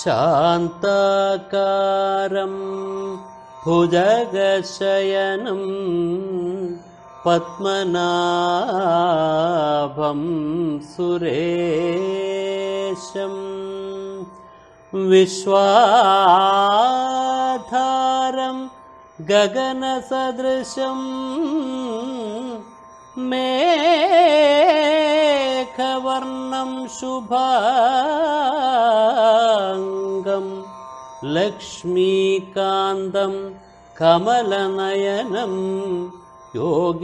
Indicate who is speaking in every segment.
Speaker 1: शान्ताकारं भुजगशयनं पद्मनाभं सुरेशम् विश्वाधारं गगनसदृशम् मेघवर्णं शुभाङ्गं लक्ष्मीकान्तं कमलनयनं योगिहृद्ध्यानगम्यं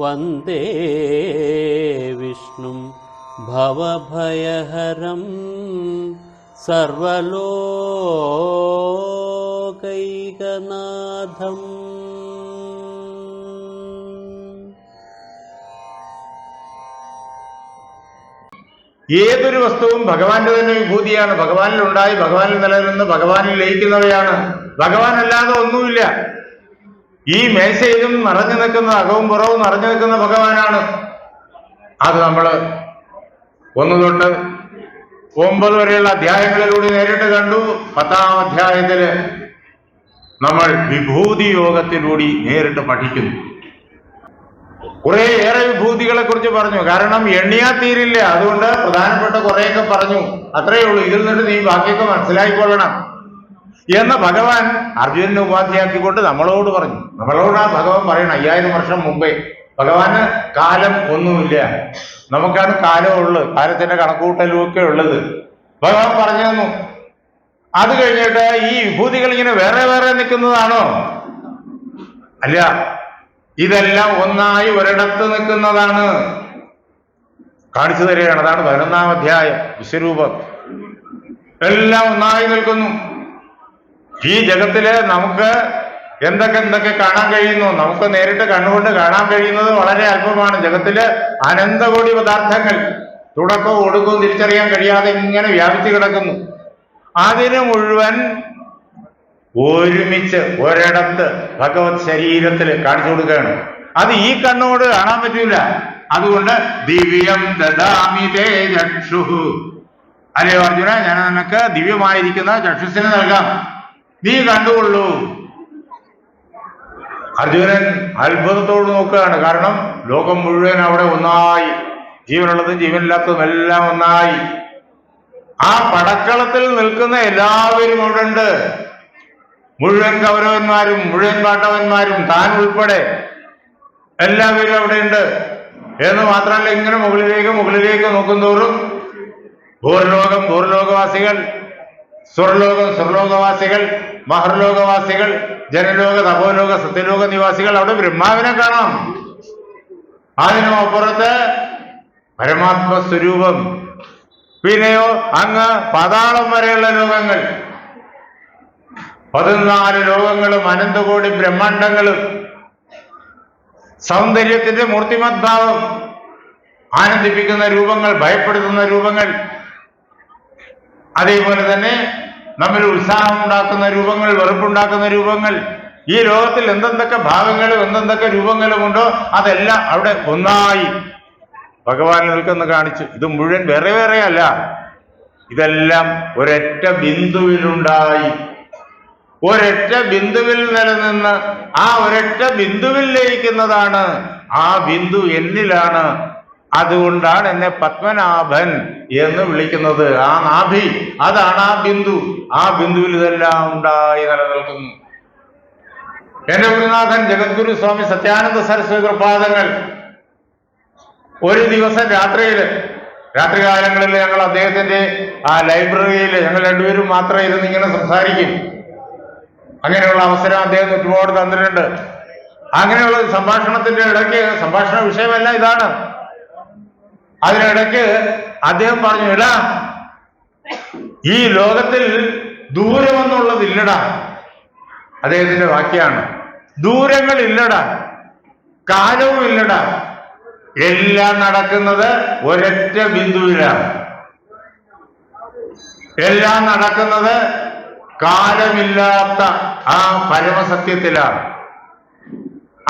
Speaker 1: वन्दे विष्णुं भवभयहरं सर्वलोकैकनाथम्
Speaker 2: ഏതൊരു വസ്തുവും ഭഗവാന്റെ തന്നെ വിഭൂതിയാണ്. ഭഗവാനിൽ ഉണ്ടായി ഭഗവാനിൽ നിലനിന്ന് ഭഗവാനിൽ ലയിക്കുന്നവയാണ്. ഭഗവാൻ അല്ലാതെ ഒന്നുമില്ല. ഈ മേശയിലും നിറഞ്ഞു നിൽക്കുന്ന അകവും പുറവും നിറഞ്ഞു നിൽക്കുന്ന ഭഗവാനാണ്. അത് നമ്മൾ ഒന്ന് തൊട്ട് ഒമ്പത് വരെയുള്ള അധ്യായങ്ങളിലൂടെ നേരിട്ട് കണ്ടു. പത്താം അധ്യായത്തിൽ നമ്മൾ വിഭൂതി യോഗത്തിലൂടെ നേരിട്ട് പഠിക്കുന്നു. കുറേയേറെ വിഭൂതികളെ കുറിച്ച് പറഞ്ഞു. കാരണം എണ്ണിയാ തീരില്ല. അതുകൊണ്ട് പ്രധാനപ്പെട്ട കുറെയൊക്കെ പറഞ്ഞു. അത്രയേ ഉള്ളൂ. ഇതിൽ നിന്ന് നീ ബാക്കിയൊക്കെ മനസ്സിലാക്കിക്കൊള്ളണം എന്ന് ഭഗവാൻ അർജുനനെ ഉപാധിയാക്കിക്കൊണ്ട് നമ്മളോട് പറഞ്ഞു. നമ്മളോട് ഭഗവാൻ പറയണം. അയ്യായിരം വർഷം മുമ്പേ ഭഗവാന് കാലം ഒന്നുമില്ല. നമുക്കാണ് കാലമുള്ളത്. കാലത്തിന്റെ കണക്കൂട്ടലും ഒക്കെ ഉള്ളത്. ഭഗവാൻ പറഞ്ഞു തന്നു. അത് കഴിഞ്ഞിട്ട് ഈ വിഭൂതികൾ ഇങ്ങനെ വേറെ വേറെ നിൽക്കുന്നതാണോ? അല്ല. ഇതെല്ലാം ഒന്നായി ഒരിടത്ത് നിൽക്കുന്നതാണ്. കാണിച്ചു തരികയാണ്. അതാണ് പതിനൊന്നാം അധ്യായം. വിശ്വരൂപം. എല്ലാം ഒന്നായി നിൽക്കുന്നു. ഈ ജഗത്തിൽ നമുക്ക് എന്തൊക്കെ എന്തൊക്കെ കാണാൻ കഴിയുന്നു? നമുക്ക് നേരിട്ട് കണ്ണുകൊണ്ട് കാണാൻ കഴിയുന്നത് വളരെ അല്പമാണ്. ജഗത്തിൽ അനന്തകോടി പദാർത്ഥങ്ങൾ തുടക്കവും ഒടുക്കവും തിരിച്ചറിയാൻ കഴിയാതെ ഇങ്ങനെ വ്യാപിച്ചു കിടക്കുന്നു. അതിന് മുഴുവൻ ഒരുമിച്ച് ഒരിടത്ത് ഭഗവത് ശരീരത്തിൽ കാണിച്ചു കൊടുക്കുകയാണ്. അത് ഈ കണ്ണോട് കാണാൻ പറ്റൂല. അതുകൊണ്ട് ദിവ്യം ദദാമിതേ ചക്ഷു അല്ലയോ അർജുന? ഞാൻ നിനക്ക് ദിവ്യമായിരിക്കുന്ന ചക്ഷുസിന് നൽകാം. നീ കണ്ടുകൊള്ളൂ. അർജുനൻ അത്ഭുതത്തോട് നോക്കുകയാണ്. കാരണം ലോകം മുഴുവൻ അവിടെ ഒന്നായി. ജീവനുള്ളതും ജീവനില്ലാത്തതും എല്ലാം ഒന്നായി. ആ പടക്കളത്തിൽ നിൽക്കുന്ന എല്ലാവരും അവിടെ ഉണ്ട്. മുഴുവൻ കൗരവന്മാരും മുഴുവൻ പാണ്ഡവന്മാരും താൻ ഉൾപ്പെടെ എല്ലാവരും അവിടെ ഉണ്ട് എന്ന് മാത്രമല്ല ഇങ്ങനെ മുകളിലേക്ക് മുകളിലേക്ക് നോക്കുന്തോറും ഭൂർലോകം ഭൂർലോകവാസികൾ സ്വർലോകം സ്വർലോകവാസികൾ മഹർലോകവാസികൾ ജനലോക തപോലോക സത്യലോക നിവാസികൾ അവിടെ ബ്രഹ്മാവിനെ കാണാം. അതിനും പരമാത്മ സ്വരൂപം പിന്നെയോ അങ്ങ് പാതാളം വരെയുള്ള ലോകങ്ങൾ. പതിനാല് ലോകങ്ങളും അനന്തകോടി ബ്രഹ്മാണ്ടങ്ങളും സൗന്ദര്യത്തിന്റെ മൂർത്തിമദ്ഭാവം ആനന്ദിപ്പിക്കുന്ന രൂപങ്ങൾ ഭയപ്പെടുത്തുന്ന രൂപങ്ങൾ അതേപോലെ തന്നെ നമ്മിൽ ഉത്സാഹം ഉണ്ടാക്കുന്ന രൂപങ്ങൾ വെറുപ്പുണ്ടാക്കുന്ന രൂപങ്ങൾ. ഈ ലോകത്തിൽ എന്തെന്തൊക്കെ ഭാവങ്ങളും എന്തെന്തൊക്കെ രൂപങ്ങളും ഉണ്ടോ അതെല്ലാം അവിടെ ഒന്നായി. ഭഗവാൻ നിൽക്കുന്ന കാണിച്ചു ഇത് മുഴുവൻ വേറെ വേറെയല്ല. ഇതെല്ലാം ഒരൊറ്റ ബിന്ദുവിലുണ്ടായി. ഒരൊറ്റ ബിന്ദുവിൽ നിലനിന്ന് ആ ഒരൊറ്റ ബിന്ദുവിൽ ലയിക്കുന്നതാണ്. ആ ബിന്ദു എന്നിലാണ്. അതുകൊണ്ടാണ് എന്നെ പത്മനാഭൻ എന്ന് വിളിക്കുന്നത്. ആ നാഭി അതാണ് ആ ബിന്ദു. ആ ബിന്ദുവിൽ ഇതെല്ലാം ഉണ്ടായി നിലനിൽക്കുന്നു. എന്റെ ഗുരുനാഥൻ ജഗദ്ഗുരു സ്വാമി സത്യാനന്ദ സരസ്വതി കൃപാദങ്ങൾ. ഒരു ദിവസം രാത്രിയിൽ രാത്രികാലങ്ങളിൽ ഞങ്ങൾ അദ്ദേഹത്തിന്റെ ആ ലൈബ്രറിയിൽ ഞങ്ങൾ രണ്ടുപേരും മാത്രം ഇരുന്ന് ഇങ്ങനെ സംസാരിക്കും. അങ്ങനെയുള്ള അവസരം അദ്ദേഹം ഒരുപാട് തന്നിട്ടുണ്ട്. അങ്ങനെയുള്ള സംഭാഷണത്തിന്റെ ഇടയ്ക്ക് സംഭാഷണ വിഷയമല്ല ഇതാണ്. അതിനിടയ്ക്ക് അദ്ദേഹം പറഞ്ഞു ഇടാ ഈ ലോകത്തിൽ ദൂരമെന്നുള്ളത് ഇല്ലടാ അദ്ദേഹത്തിന്റെ വാക്യാണ് ദൂരങ്ങൾ ഇല്ലടാ കാലവും ഇല്ലടാ എല്ലാം നടക്കുന്നത് ഒരൊറ്റ ബിന്ദുവിലാണ്. എല്ലാം നടക്കുന്നത് കാലമില്ലാത്ത ആ പരമസത്യത്തിലാണ്.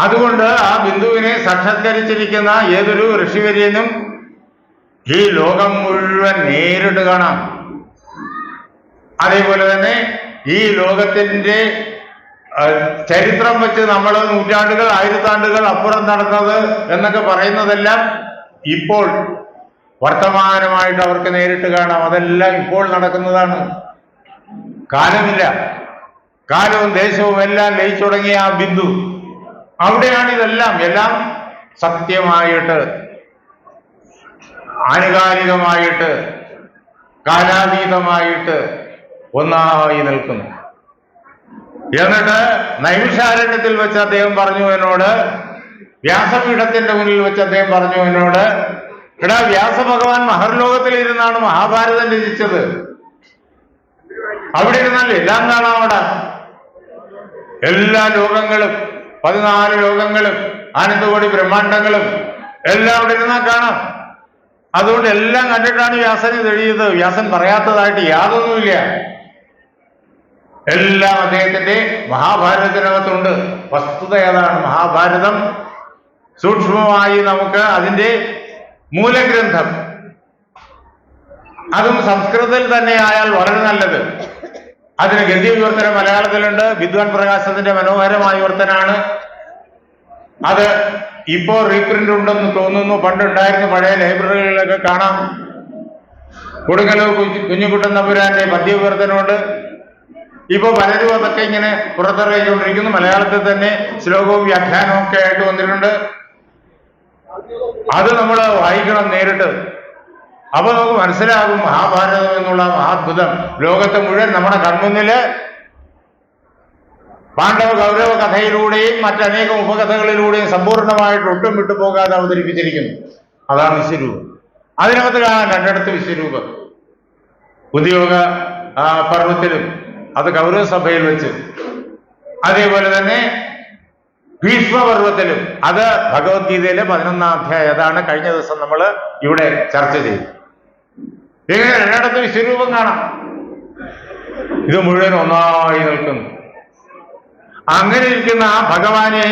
Speaker 2: അതുകൊണ്ട് ആ ബിന്ദുവിനെ സാക്ഷാത്കരിച്ചിരിക്കുന്ന ഏതൊരു ഋഷിവര്യനും ഈ ലോകം മുഴുവൻ നേരിട്ട് കാണാം. അതേപോലെ തന്നെ ഈ ലോകത്തിന്റെ ചരിത്രം വെച്ച് നമ്മൾ നൂറ്റാണ്ടുകൾ ആയിരത്താണ്ടുകൾ അപ്പുറം നടന്നത് എന്നൊക്കെ പറയുന്നതെല്ലാം ഇപ്പോൾ വർത്തമാനമായിട്ട് അവർക്ക് നേരിട്ട് കാണാം. അതെല്ലാം ഇപ്പോൾ നടക്കുന്നതാണ്. കാലമില്ല. കാലവും ദേശവും എല്ലാം ലയിച്ചു തുടങ്ങിയ ആ ബിന്ദു. അവിടെയാണ് ഇതെല്ലാം എല്ലാം സത്യമായിട്ട് ആനുകാലികമായിട്ട് കാലാതീതമായിട്ട് ഒന്നായി നിൽക്കുന്നു. എന്നിട്ട് നൈമിഷാരണ്യത്തിൽ വെച്ച് അദ്ദേഹം പറഞ്ഞു എന്നോട് വ്യാസപീഠത്തിന്റെ മുന്നിൽ വെച്ച് അദ്ദേഹം പറഞ്ഞു എന്നോട് എടാ വ്യാസഭഗവാൻ മഹർലോകത്തിൽ ഇരുന്നാണ് മഹാഭാരതം രചിച്ചത്. അവിടെ ഇരുന്നാൽ എല്ലാം കാണാം അവിടെ. എല്ലാ ലോകങ്ങളും പതിനാല് ലോകങ്ങളും ആനന്ദകോടി ബ്രഹ്മാണ്ടങ്ങളും എല്ലാം അവിടെ ഇരുന്നാൽ കാണാം. അതുകൊണ്ട് എല്ലാം കണ്ടിട്ടാണ് വ്യാസൻ ഇത് എഴുതിയത്. വ്യാസൻ പറയാത്തതായിട്ട് യാതൊന്നുമില്ല. എല്ലാം അദ്ദേഹത്തിന്റെ മഹാഭാരതത്തിനകത്തുണ്ട്. വസ്തുത ഏതാണ്? മഹാഭാരതം. സൂക്ഷ്മമായി നമുക്ക് അതിന്റെ മൂലഗ്രന്ഥം. അതും സംസ്കൃതത്തിൽ തന്നെ ആയാൽ വളരെ നല്ലത്. അതിന് ഗദ്യ വിവർത്തനം മലയാളത്തിലുണ്ട്. വിദ്വാൻ പ്രകാശത്തിന്റെ മനോഹരമായ വിവർത്തനാണ്. അത് ഇപ്പോ റീപ്രിന്റ് ഉണ്ടെന്ന് തോന്നുന്നു. പണ്ടുണ്ടായിരുന്നു പഴയ ലൈബ്രറികളിലൊക്കെ കാണാം. കൊടുങ്ങല്ലൂർ കുഞ്ഞുകുട്ടൻ പദ്യ പദ്യവിവർത്തനമുണ്ട് ഇപ്പൊ പലരും അതൊക്കെ ഇങ്ങനെ പുറത്തിറങ്ങിക്കൊണ്ടിരിക്കുന്നു. മലയാളത്തിൽ തന്നെ ശ്ലോകവും വ്യാഖ്യാനവും ഒക്കെ ആയിട്ട് വന്നിട്ടുണ്ട്. അത് നമ്മൾ വായിക്കണം നേരിട്ട്. അപ്പൊ നമുക്ക് മനസ്സിലാകും മഹാഭാരതം എന്നുള്ള മഹാത്ഭുതം. ലോകത്തെ മുഴുവൻ നമ്മുടെ കൺമുന്നിൽ പാണ്ഡവ കൗരവ കഥയിലൂടെയും മറ്റനേകം ഉപകഥകളിലൂടെയും സമ്പൂർണമായിട്ട് ഒട്ടും വിട്ടുപോകാതെ അവതരിപ്പിച്ചിരിക്കുന്നു. അതാണ് വിശ്വരൂപം. അതിനകത്ത് കാണാൻ രണ്ടിടത്ത് വിശ്വരൂപം. ഉദ്യോഗ ആ, പർവത്തിലും അത് കൗരവ സഭയിൽ വെച്ച്. അതേപോലെ തന്നെ ഭീഷ്മപർവത്തിലും അത് ഭഗവത്ഗീതയിലെ പതിനൊന്നാം അധ്യായം. അതാണ് കഴിഞ്ഞ ദിവസം നമ്മൾ ഇവിടെ ചർച്ച ചെയ്തു ഇങ്ങനെ രണ്ടിടത്ത് വിശ്വരൂപം കാണാം. ഇത് മുഴുവൻ ഒന്നായി നിൽക്കുന്നു. അങ്ങനെ ഇരിക്കുന്ന ആ ഭഗവാനെ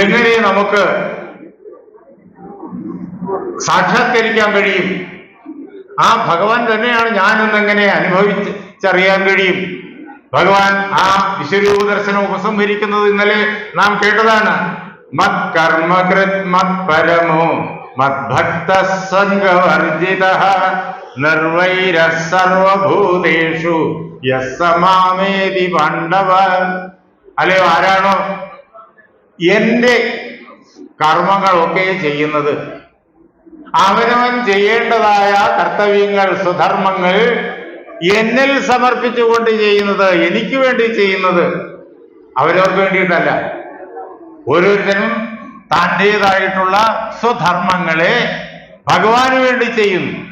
Speaker 2: എങ്ങനെ നമുക്ക് സാക്ഷാത്കരിക്കാൻ കഴിയും? ആ ഭഗവാൻ തന്നെയാണ് ഞാനെന്ന് എങ്ങനെ അനുഭവിച്ചറിയാൻ കഴിയും? ഭഗവാൻ ആ വിശ്വരൂപ ദർശനം ഉപസംഹരിക്കുന്നത് ഇന്നലെ നാം കേട്ടതാണ്. മത് കർമ്മകൃത് മത് പരമോ മദ്ഭക്ത സംഗവർജിത നിർവൈര സർവഭൂതേഷു യസ്സമാമേതി പാണ്ഡവ അല്ലയോ ആരാണോ? എന്റെ കർമ്മങ്ങളൊക്കെ ചെയ്യുന്നത്. അവനവൻ ചെയ്യേണ്ടതായ കർത്തവ്യങ്ങൾ സ്വധർമ്മങ്ങൾ എന്നിൽ സമർപ്പിച്ചുകൊണ്ട് ചെയ്യുന്നത് എനിക്ക് വേണ്ടി ചെയ്യുന്നത് അവരവർക്ക് വേണ്ടിയിട്ടല്ല. ഓരോരുത്തരും തന്റെതായിട്ടുള്ള സ്വധർമ്മങ്ങളെ ഭഗവാന് വേണ്ടി ചെയ്യുന്നു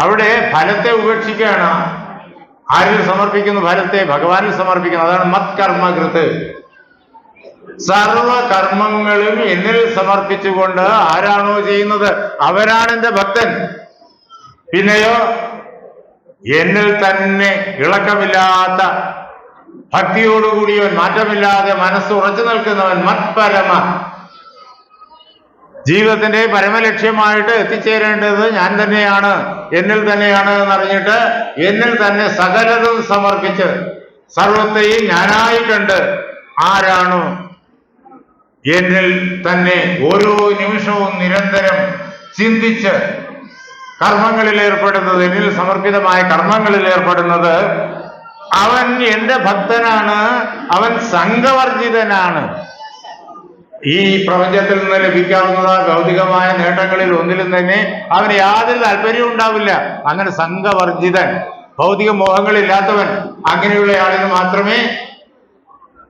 Speaker 2: അവിടെ ഫലത്തെ ഉപേക്ഷിക്കുകയാണ്. ആരിൽ സമർപ്പിക്കുന്നു ഫലത്തെ? ഭഗവാനിൽ സമർപ്പിക്കുന്നു. അതാണ് മത്കർമ്മകൃത്. സർവകർമ്മങ്ങളും എന്നിൽ സമർപ്പിച്ചുകൊണ്ട് ആരാണോ ചെയ്യുന്നത്? അവനാണ് എന്റെ ഭക്തൻ. പിന്നെയോ എന്നിൽ തന്നെ ഇളക്കമില്ലാത്ത ഭക്തിയോടുകൂടിയവൻ മാറ്റമില്ലാതെ മനസ്സ് ഉറച്ചു നിൽക്കുന്നവൻ മത്പരമ. ജീവിതത്തിന്റെ പരമലക്ഷ്യമായിട്ട് എത്തിച്ചേരേണ്ടത് ഞാൻ തന്നെയാണ് എന്നിൽ തന്നെയാണ് എന്നറിഞ്ഞിട്ട് എന്നിൽ തന്നെ സകലതും സമർപ്പിച്ച് സർവത്തെയും ഞാനായി കണ്ട് ആരാണോ എന്നിൽ തന്നെ ഓരോ നിമിഷവും നിരന്തരം ചിന്തിച്ച് കർമ്മങ്ങളിൽ ഏർപ്പെടുന്നത് എന്നിൽ സമർപ്പിതമായ കർമ്മങ്ങളിൽ ഏർപ്പെടുന്നത് അവൻ എന്റെ ഭക്തനാണ് അവൻ സംഘവർജിതനാണ്. ഈ പ്രപഞ്ചത്തിൽ നിന്ന് ലഭിക്കാവുന്ന ഭൗതികമായ നേട്ടങ്ങളിൽ ഒന്നിലും തന്നെ അവന് യാതൊരു താല്പര്യവും ഉണ്ടാവില്ല. അങ്ങനെ സംഘവർജിതൻ ഭൗതിക മോഹങ്ങളില്ലാത്തവൻ അങ്ങനെയുള്ള ആളിന് മാത്രമേ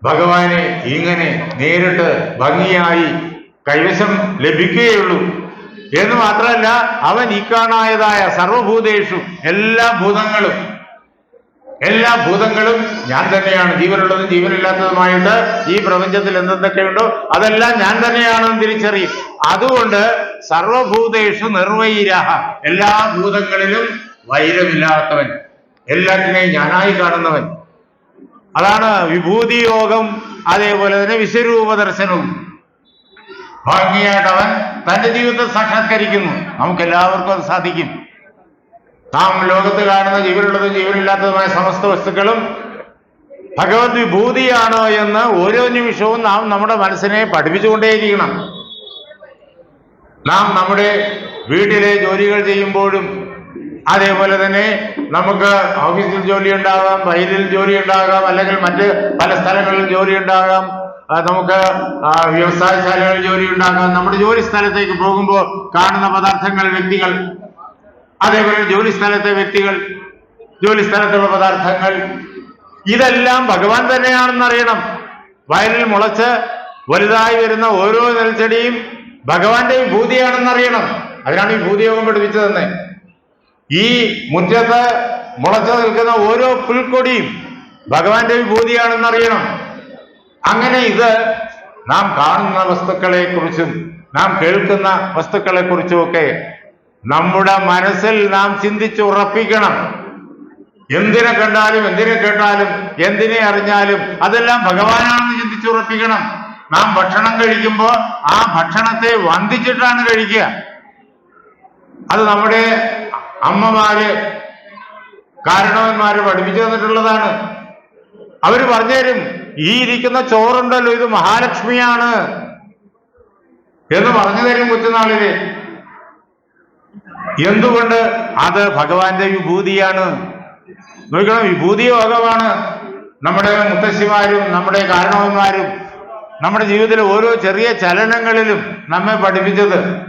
Speaker 2: ഭഗവാനെ ഇങ്ങനെ നേരിട്ട് ഭംഗിയായി കൈവശം ലഭിക്കുകയുള്ളൂ. എന്ന് മാത്രമല്ല അവൻ ഈ കാണായതായ സർവഭൂതേഷു എല്ലാ ഭൂതങ്ങളും എല്ലാ ഭൂതങ്ങളും ഞാൻ തന്നെയാണ്. ജീവനുള്ളതും ജീവനില്ലാത്തതുമായിട്ട് ഈ പ്രപഞ്ചത്തിൽ എന്തെന്തൊക്കെയുണ്ടോ അതെല്ലാം ഞാൻ തന്നെയാണെന്ന് തിരിച്ചറിയും. അതുകൊണ്ട് സർവഭൂതേഷു നിർവൈര എല്ലാ ഭൂതങ്ങളിലും വൈരമില്ലാത്തവൻ. എല്ലാറ്റിനെയും ഞാനായി കാണുന്നവൻ. അതാണ് വിഭൂതിയോഗം അതേപോലെ തന്നെ വിശ്വരൂപ ദർശനവും ഭംഗിയായിട്ട് അവൻ തന്റെ ജീവിതത്തെ സാക്ഷാത്കരിക്കുന്നു. നമുക്ക് എല്ലാവർക്കും അത് സാധിക്കും. നാം ലോകത്ത് കാണുന്ന ജീവനുള്ളതും ജീവനില്ലാത്തതുമായ സമസ്ത വസ്തുക്കളും ഭഗവത് വിഭൂതിയാണോ എന്ന് ഓരോ നിമിഷവും നാം നമ്മുടെ മനസ്സിനെ പഠിപ്പിച്ചുകൊണ്ടേയിരിക്കണം നാം നമ്മുടെ വീട്ടിലെ ജോലികൾ ചെയ്യുമ്പോഴും അതേപോലെ തന്നെ നമുക്ക് ഓഫീസിൽ ജോലി ഉണ്ടാകാം വയലിൽ ജോലി ഉണ്ടാകാം അല്ലെങ്കിൽ മറ്റ് പല സ്ഥലങ്ങളിൽ ജോലി ഉണ്ടാകാം. നമുക്ക് വ്യവസായശാലകളിൽ ജോലി ഉണ്ടാകാം. നമ്മുടെ ജോലി സ്ഥലത്തേക്ക് പോകുമ്പോൾ കാണുന്ന പദാർത്ഥങ്ങൾ വ്യക്തികൾ അതേപോലെ ജോലി സ്ഥലത്തെ വ്യക്തികൾ ജോലി സ്ഥലത്തുള്ള പദാർത്ഥങ്ങൾ ഇതെല്ലാം ഭഗവാൻ തന്നെയാണെന്ന് അറിയണം വയലിൽ മുളച്ച് വലുതായി വരുന്ന ഓരോ നെൽച്ചെടിയും ഭഗവാന്റെ അറിയണം അതിനാണ് ഈ ഭൂതിയോഗം പഠിപ്പിച്ചു തന്നെ ഈ മുറ്റത്ത് മുളച്ചു നിൽക്കുന്ന ഓരോ പുൽക്കൊടിയും ഭഗവാന്റെ വിഭൂതിയാണെന്നറിയണം അങ്ങനെ ഇത് നാം കാണുന്ന വസ്തുക്കളെ കുറിച്ചും നാം കേൾക്കുന്ന വസ്തുക്കളെ കുറിച്ചും ഒക്കെ നമ്മുടെ മനസ്സിൽ നാം ചിന്തിച്ച് ഉറപ്പിക്കണം. എന്തിനെ കണ്ടാലും എന്തിനെ കേട്ടാലും എന്തിനെ അറിഞ്ഞാലും അതെല്ലാം ഭഗവാനാണെന്ന് ചിന്തിച്ചുറപ്പിക്കണം നാം ഭക്ഷണം കഴിക്കുമ്പോൾ ആ ഭക്ഷണത്തെ വന്ദിച്ചിട്ടാണ് കഴിക്കുക. അത് നമ്മുടെ അമ്മമാര് കാരണവന്മാര് പഠിപ്പിച്ചു തന്നിട്ടുള്ളതാണ്. അവർ പറഞ്ഞുതരും ഈ ഇരിക്കുന്ന ചോറുണ്ടല്ലോ ഇത് മഹാലക്ഷ്മിയാണ് എന്ന് പറഞ്ഞു തരും കൊച്ചുനാളിൽ എന്തുകൊണ്ട് അത് ഭഗവാന്റെ വിഭൂതിയാണ്? നോക്കണം വിഭൂതി യോഗമാണ്. നമ്മുടെ മുത്തശ്ശിമാരും നമ്മുടെ കാരണവന്മാരും നമ്മുടെ ജീവിതത്തിലെ ഓരോ ചെറിയ ചലനങ്ങളിലും നമ്മെ പഠിപ്പിച്ചത്.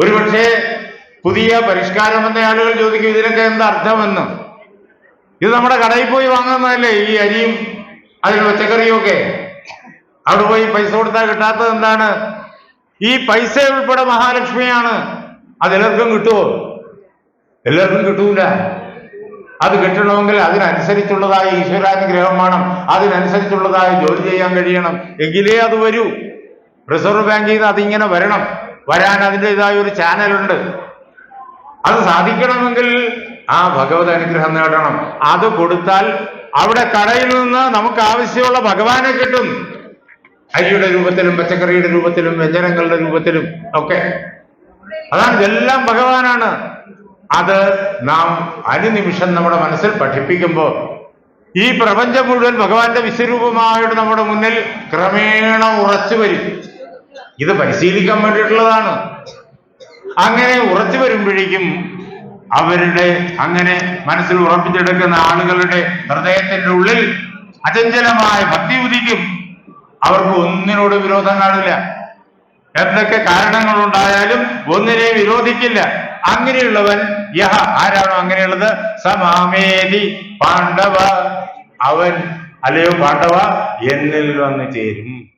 Speaker 2: ഒരുപക്ഷെ പുതിയ പരിഷ്കാരം വന്ന ആളുകൾ ചോദിക്കും ഇതിനൊക്കെ എന്താ അർത്ഥമെന്ന്. ഇത് നമ്മുടെ കടയിൽ പോയി വാങ്ങുന്നതല്ലേ ഈ അരിയും അതിൽ പച്ചക്കറിയും ഒക്കെ? അവിടെ പോയി പൈസ കൊടുത്താൽ കിട്ടാത്തത് എന്താണ്? ഈ പൈസ ഉൾപ്പെടെ മഹാലക്ഷ്മിയാണ്. അതെല്ലാവർക്കും കിട്ടുമോ എല്ലാവർക്കും കിട്ടൂല. അത് കിട്ടണമെങ്കിൽ അതിനനുസരിച്ചുള്ളതായ ഈശ്വരാനുഗ്രഹം വേണം. അതിനനുസരിച്ചുള്ളതായ ജോലി ചെയ്യാൻ കഴിയണം. എങ്കിലേ അത് വരൂ. റിസർവ് ബാങ്കിൽ നിന്ന് അതിങ്ങനെ വരണം. വരാൻ അതിന്റെതായ ഒരു ചാനലുണ്ട്. അത് സാധിക്കണമെങ്കിൽ ആ ഭഗവത് അനുഗ്രഹം നേടണം. അത് കൊടുത്താൽ അവിടെ കടയിൽ നിന്ന് നമുക്ക് ആവശ്യമുള്ള ഭഗവാനെ കിട്ടും. അരിയുടെ രൂപത്തിലും പച്ചക്കറിയുടെ രൂപത്തിലും വ്യഞ്ജനങ്ങളുടെ രൂപത്തിലും ഒക്കെ. അതാണ് ഇതെല്ലാം ഭഗവാനാണ്. അത് നാം അനുനിമിഷം നമ്മുടെ മനസ്സിൽ പഠിപ്പിക്കുമ്പോൾ ഈ പ്രപഞ്ചം മുഴുവൻ ഭഗവാന്റെ വിശ്വരൂപമായിട്ട് നമ്മുടെ മുന്നിൽ ക്രമേണ ഉറച്ചു വരും. ഇത് പരിശീലിക്കാൻ വേണ്ടിയിട്ടുള്ളതാണ്. അങ്ങനെ ഉറച്ചു വരുമ്പോഴേക്കും അവരുടെ അങ്ങനെ മനസ്സിൽ ഉറപ്പിച്ചെടുക്കുന്ന ആളുകളുടെ ഹൃദയത്തിന്റെ ഉള്ളിൽ അചഞ്ചലമായ ഭക്തി ഉദിക്കും. അവർക്ക് ഒന്നിനോട് വിരോധം കാണില്ല. എന്തൊക്കെ കാരണങ്ങൾ ഉണ്ടായാലും ഒന്നിനെ വിരോധിക്കില്ല. അങ്ങനെയുള്ളവൻ യഹ ആരാണോ അങ്ങനെയുള്ളത്? സമാമേതി പാണ്ഡവ. അവൻ അല്ലയോ പാണ്ഡവ എന്നിൽ വന്ന് ചേരും.